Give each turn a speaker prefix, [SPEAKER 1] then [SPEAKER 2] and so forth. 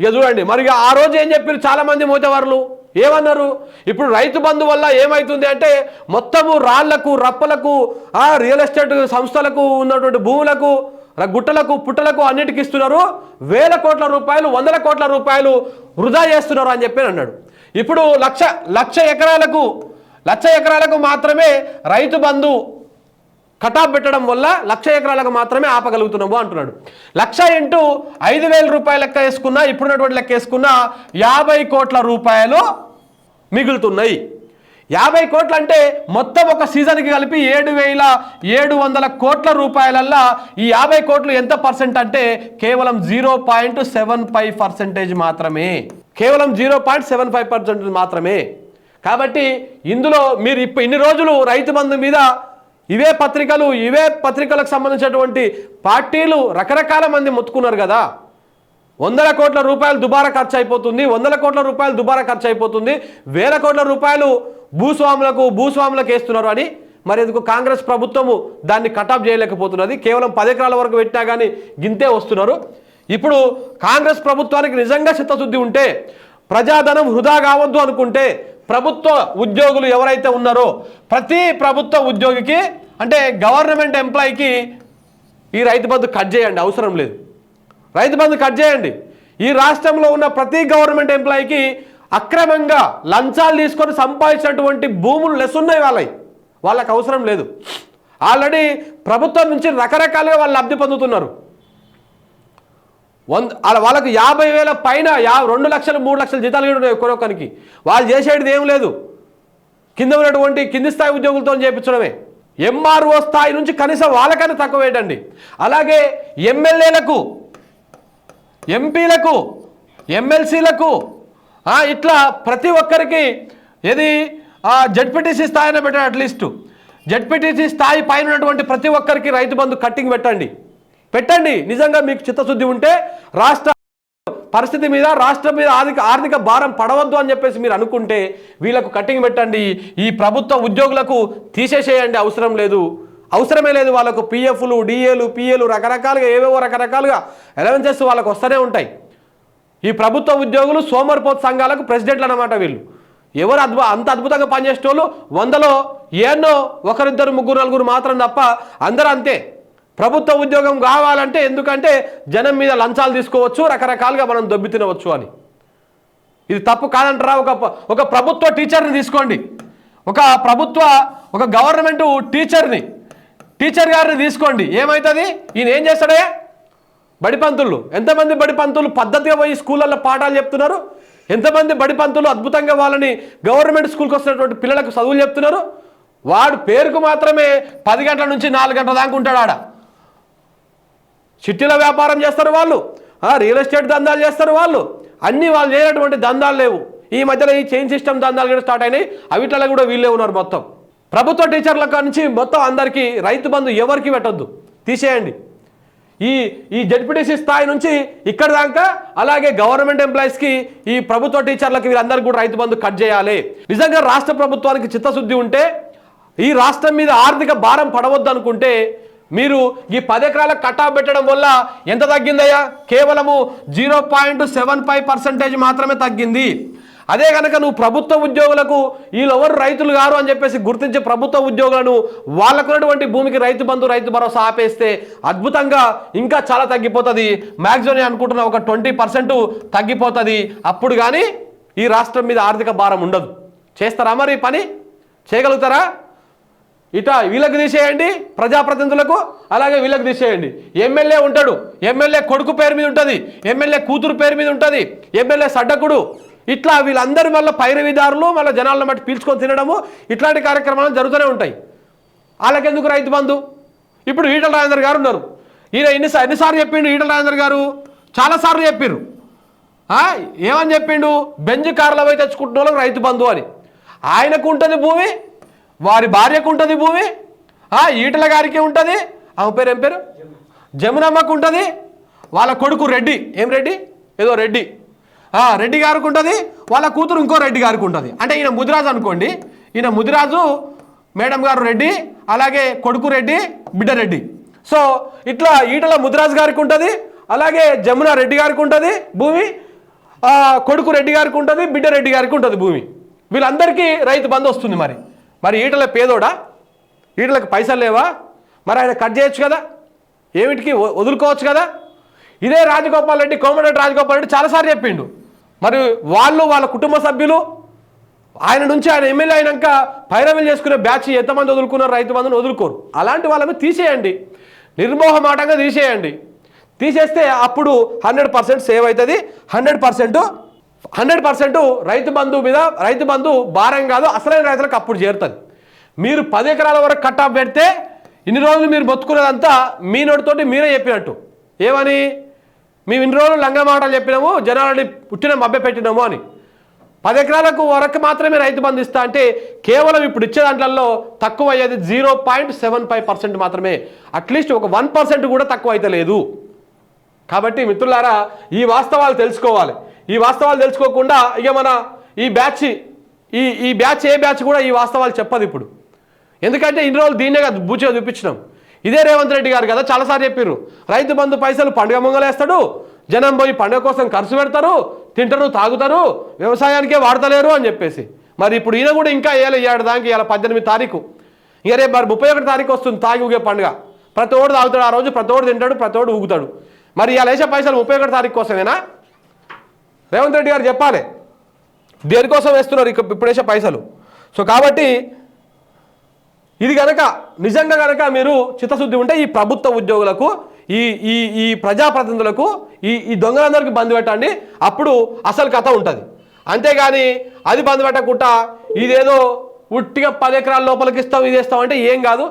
[SPEAKER 1] ఇక చూడండి మరి ఆ రోజు ఏం చెప్పారు చాలామంది మోతవారులు? ఏమన్నారు? ఇప్పుడు రైతు బంధు వల్ల ఏమవుతుంది అంటే మొత్తము రాళ్ళకు రప్పలకు ఆ రియల్ ఎస్టేట్ సంస్థలకు ఉన్నటువంటి భూములకు గుట్టలకు పుట్టలకు అన్నిటికి ఇస్తున్నారు. వేల కోట్ల రూపాయలు వందల కోట్ల రూపాయలు వృధా చేస్తున్నారు అని చెప్పి అన్నాడు. ఇప్పుడు లక్ష లక్ష ఎకరాలకు లక్ష ఎకరాలకు మాత్రమే రైతు బంధు కటాప్ పెట్టడం వల్ల లక్ష ఎకరాలకు మాత్రమే ఆపగలుగుతున్నాము అంటున్నాడు. లక్ష ఇంటూ ఐదు వేల రూపాయల లెక్క వేసుకున్నా ఇప్పుడున్నటువంటి లెక్క వేసుకున్నా యాభై కోట్ల రూపాయలు మిగులుతున్నాయి. యాభై కోట్లు అంటే మొత్తం ఒక సీజన్కి కలిపి ఏడు వేల ఏడు వందల కోట్ల రూపాయలల్లా ఈ యాభై కోట్లు ఎంత పర్సెంట్ అంటే కేవలం zero point seven five percentage మాత్రమే. కేవలం zero point seven five percentage మాత్రమే. కాబట్టి ఇందులో మీరు ఇప్పుడు ఇన్ని రోజులు రైతు బంధు మీద ఇవే పత్రికలు ఇవే పత్రికలకు సంబంధించినటువంటి పార్టీలు రకరకాల మంది మొత్తుకున్నారు కదా. వందల కోట్ల రూపాయలు దుబారా ఖర్చు అయిపోతుంది వందల కోట్ల రూపాయలు దుబారా ఖర్చు అయిపోతుంది వేల కోట్ల రూపాయలు భూస్వాములకు భూస్వాములకు వేస్తున్నారు అని మరి ఎందుకు కాంగ్రెస్ ప్రభుత్వము దాన్ని కటాప్ చేయలేకపోతున్నది? కేవలం పది ఎకరాల వరకు పెట్టినా కానీ గింతే వస్తున్నారు. ఇప్పుడు కాంగ్రెస్ ప్రభుత్వానికి నిజంగా చిత్తశుద్ధి ఉంటే ప్రజాధనం వృధా కావద్దు అనుకుంటే ప్రభుత్వ ఉద్యోగులు ఎవరైతే ఉన్నారో ప్రతి ప్రభుత్వ ఉద్యోగికి అంటే గవర్నమెంట్ ఎంప్లాయీకి ఈ రైతు బంధు కట్ చేయండి అవసరం లేదు. రైతు బంధు కట్ చేయండి. ఈ రాష్ట్రంలో ఉన్న ప్రతి గవర్నమెంట్ ఎంప్లాయీకి అక్రమంగా లంచాలు తీసుకొని సంపాదించినటువంటి భూములు లెస్ ఉన్నాయి వాళ్ళవి వాళ్ళకి అవసరం లేదు. ఆల్రెడీ ప్రభుత్వం నుంచి రకరకాలుగా వాళ్ళు లబ్ధి పొందుతున్నారు. వంద అలా యాభై వేల పైన యా రెండు లక్షలు మూడు లక్షల జీతాలు కూడా ఉన్నాయి ఒక్కొక్కరికి వాళ్ళు చేసేది ఏం లేదు. కింద ఉన్నటువంటి కింది స్థాయి ఉద్యోగులతో చేయించడమే ఎంఆర్ఓ స్థాయి నుంచి కనీసం వాళ్ళకైనా తక్కువ వేయటండి అలాగే ఎమ్మెల్యేలకు ఎంపీలకు ఎమ్మెల్సీలకు ఇట్లా ప్రతి ఒక్కరికి ఏది జడ్పీటీసీ స్థాయిన పెట్టండి అట్లీస్ట్. జడ్పీటీసీ స్థాయి పైన ఉన్నటువంటి ప్రతి ఒక్కరికి రైతు బంధు కట్టింగ్ పెట్టండి. పెట్టండి. నిజంగా మీకు చిత్తశుద్ధి ఉంటే రాష్ట్ర పరిస్థితి మీద రాష్ట్రం మీద ఆర్థిక ఆర్థిక భారం పడవద్దు అని చెప్పేసి మీరు అనుకుంటే వీళ్ళకు కట్టింగ్ పెట్టండి. ఈ ప్రభుత్వ ఉద్యోగులకు తీసేసేయండి. అవసరం లేదు. అవసరమే లేదు వాళ్ళకు పిఎఫ్లు డిఏలు పిఏలు రకరకాలుగా ఏవేవో రకరకాలుగా అలవెన్సెస్ వాళ్ళకు వస్తూనే ఉంటాయి. ఈ ప్రభుత్వ ఉద్యోగులు సోమర్పోత్ సంఘాలకు ప్రెసిడెంట్లు అన్నమాట వీళ్ళు. ఎవరు అద్భు అంత అద్భుతంగా పనిచేసేటోళ్ళు? వందలో ఏన్నో ఒకరిద్దరు ముగ్గురు నలుగురు మాత్రం తప్ప అందరూ అంతే. ప్రభుత్వ ఉద్యోగం కావాలంటే ఎందుకంటే జనం మీద లంచాలు తీసుకోవచ్చు రకరకాలుగా మనం దొబ్బి తినవచ్చు అని. ఇది తప్పు కాదంటారా? ఒక ఒక ప్రభుత్వ టీచర్ని తీసుకోండి. ఒక ప్రభుత్వ ఒక గవర్నమెంట్ టీచర్ని టీచర్ గారిని తీసుకోండి. ఏమవుతుంది ఈయన ఏం చేస్తాడే? బడి పంతులు. ఎంతమంది బడి పంతులు పద్ధతిగా పోయి స్కూళ్ళల్లో పాఠాలు చెప్తున్నారు? ఎంతమంది బడి పంతులు అద్భుతంగా వాళ్ళని గవర్నమెంట్ స్కూల్కి వస్తున్నటువంటి పిల్లలకు చదువులు చెప్తున్నారు? వాడు పేరుకు మాత్రమే పది గంటల నుంచి నాలుగు గంటల దాకా ఉంటాడు ఆడ. చిట్టీల వ్యాపారం చేస్తారు వాళ్ళు. రియల్ ఎస్టేట్ దందాలు చేస్తారు వాళ్ళు. అన్నీ వాళ్ళు చేయనటువంటి దందాలు లేవు. ఈ మధ్యలో ఈ చైన్ సిస్టమ్ దందాలు కూడా స్టార్ట్ అయినాయి. అవిట్లలో కూడా వీళ్ళే ఉన్నారు మొత్తం. ప్రభుత్వ టీచర్ల నుంచి మొత్తం అందరికీ రైతు బంధు ఎవరికి పెట్టొద్దు. తీసేయండి. ఈ ఈ జడ్పీటీసీ స్థాయి నుంచి ఇక్కడ దాకా అలాగే గవర్నమెంట్ ఎంప్లాయీస్కి ఈ ప్రభుత్వ టీచర్లకి వీళ్ళందరికీ కూడా రైతు బంధు కట్ చేయాలి. నిజంగా రాష్ట్ర ప్రభుత్వానికి చిత్తశుద్ధి ఉంటే ఈ రాష్ట్రం మీద ఆర్థిక భారం పడవద్దు అనుకుంటే మీరు ఈ పది ఎకరాల కట్టా పెట్టడం వల్ల ఎంత తగ్గిందయ్యా? కేవలము zero point seven five percentage మాత్రమే తగ్గింది. అదే కనుక నువ్వు ప్రభుత్వ ఉద్యోగులకు వీళ్ళెవరు రైతులు గారు అని చెప్పేసి గుర్తించే ప్రభుత్వ ఉద్యోగులను వాళ్ళకున్నటువంటి భూమికి రైతు బంధు రైతు భరోసా ఆపేస్తే అద్భుతంగా ఇంకా చాలా తగ్గిపోతుంది. మ్యాక్సిమం నేను అనుకుంటున్నా ఒక ట్వంటీ పర్సెంట్ తగ్గిపోతుంది. అప్పుడు కానీ ఈ రాష్ట్రం మీద ఆర్థిక భారం ఉండదు. చేస్తారా మరి పని? చేయగలుగుతారా? ఇట వీళ్ళకి తీసేయండి ప్రజాప్రతినిధులకు అలాగే వీళ్ళకి తీసేయండి. ఎమ్మెల్యే ఉంటాడు ఎమ్మెల్యే కొడుకు పేరు మీద ఉంటుంది ఎమ్మెల్యే కూతురు పేరు మీద ఉంటుంది ఎమ్మెల్యే సడ్డకుడు. ఇట్లా వీళ్ళందరి వల్ల పైరవిదారులు మళ్ళీ జనాలను బట్టి పీల్చుకొని తినడము ఇట్లాంటి కార్యక్రమాలు జరుగుతూనే ఉంటాయి. వాళ్ళకెందుకు రైతు బంధు? ఇప్పుడు ఈటల రాజేందర్ గారు ఉన్నారు. ఈయన ఎన్ని ఎన్నిసార్లు చెప్పిండు ఈటల రాజేందర్ గారు? చాలాసార్లు చెప్పిండ్రు ఆ, ఏమని చెప్పిండు? బెంజ్ కార్ల పోయి తెచ్చుకుంటున్న వాళ్ళకి రైతు బంధు అని. ఆయనకు ఉంటుంది భూమి వారి భార్యకు ఉంటుంది భూమి? ఈటల గారికి ఉంటుంది. ఆమె పేరు ఏం పేరు? జమునమ్మకు ఉంటుంది. వాళ్ళ కొడుకు రెడ్డి. ఏం రెడ్డి? ఏదో రెడ్డి. రెడ్డి గారికి ఉంటుంది. వాళ్ళ కూతురు ఇంకో రెడ్డి గారికి ఉంటుంది. అంటే ఈయన ముదిరాజు అనుకోండి. ఈయన ముదిరాజు మేడం గారు రెడ్డి అలాగే కొడుకు రెడ్డి బిడ్డ రెడ్డి. సో ఇట్లా ఈటల ముదిరాజు గారికి ఉంటుంది అలాగే జమున రెడ్డి గారికి ఉంటుంది భూమి కొడుకు రెడ్డి గారికి ఉంటుంది బిడ్డ రెడ్డి గారికి ఉంటుంది భూమి. వీళ్ళందరికీ రైతు బంధు వస్తుంది మరి. మరి ఈటల పేదోడా? ఈటలకు పైసలు లేవా? మరి ఆయన కట్ చేయొచ్చు కదా? ఏమిటికి? వదులుకోవచ్చు కదా? ఇదే రాజగోపాల్ రెడ్డి కోమరెడ్డి రాజగోపాల్ రెడ్డి చాలాసార్లు చెప్పిండు. మరి వాళ్ళు వాళ్ళ కుటుంబ సభ్యులు ఆయన నుంచి ఆయన ఎమ్మెల్యే అయినాక పైరవీలు చేసుకునే బ్యాచ్ ఎంతమంది వదులుకున్నారు? రైతు బంధుని వదులుకోరు. అలాంటి వాళ్ళని తీసేయండి. నిర్మోహమాటంగా తీసేయండి. తీసేస్తే అప్పుడు హండ్రెడ్ పర్సెంట్ సేవ్ అవుతుంది. Hundred percent hundred percent Rythu Bandhu మీద రైతు బంధు భారం కాదు అసలైన రైతులకు అప్పుడు చేరుతుంది. మీరు పది ఎకరాల వరకు కట్టా పెడితే ఇన్ని రోజులు మీరు బతుకునేదంతా మీ నోటితోటి మీరే చెప్పినట్టు. ఏమని? మేము ఇన్ని రోజులు లంగ మాటలు చెప్పినాము జనాలని పుట్టిన మభ్య పెట్టినాము అని. పది ఎకరాలకు వరకు మాత్రమే రైతు బంధు ఇస్తా అంటే కేవలం ఇప్పుడు ఇచ్చే దాంట్లో తక్కువ అయ్యేది zero point seven five percent మాత్రమే. అట్లీస్ట్ ఒక వన్ పర్సెంట్ కూడా తక్కువ అయితే లేదు. కాబట్టి మిత్రులారా ఈ వాస్తవాలు తెలుసుకోవాలి. ఈ వాస్తవాలు తెలుసుకోకుండా ఇక మన ఈ బ్యాచ్ ఈ ఈ బ్యాచ్ ఏ బ్యాచ్ కూడా ఈ వాస్తవాలు చెప్పదు ఇప్పుడు. ఎందుకంటే ఇన్ని రోజులు దీన్నే కదా బూచిగా చూపించినాం. ఇదే రేవంత్ రెడ్డి గారు కదా చాలాసార్లు చెప్పారు రైతు బంధు పైసలు పండుగ మొంగలేస్తాడు జనం పోయి పండుగ కోసం ఖర్చు పెడతారు తింటారు తాగుతారు వ్యవసాయానికే వాడతలేరు అని చెప్పేసి. మరి ఇప్పుడు ఈయన కూడా ఇంకా వేయాలి ఏడు దానికి ఇలా పద్దెనిమిది తారీఖు. ఇక రేపు మరి ముప్పై ఒకటి తారీఖు వస్తుంది తాగి ఊగే పండుగ. ప్రతి ఓడు తాగుతాడు ఆ రోజు ప్రతి ఓడు తింటాడు ప్రతి ఓడు ఊగుతాడు. మరి ఇలా వేసే పైసలు ముప్పై ఒకటి తారీఖు కోసమేనా? రేవంత్ రెడ్డి గారు చెప్పాలి. దేనికోసం వేస్తున్నారు ఇక ఇప్పుడేసే పైసలు. సో కాబట్టి ఇది కనుక నిజంగా కనుక మీరు చిత్తశుద్ధి ఉంటే ఈ ప్రభుత్వ ఉద్యోగులకు ఈ ఈ ఈ ప్రజాప్రతినిధులకు ఈ ఈ దొంగలందరికీ బంద్ పెట్టండి. అప్పుడు అసలు కథ ఉంటుంది. అంతేగాని అది బంద్ పెట్టకుండా ఇదేదో ఉట్టిగా పది ఎకరాల లోపలికి ఇస్తాం ఇది ఇస్తాం అంటే ఏం కాదు.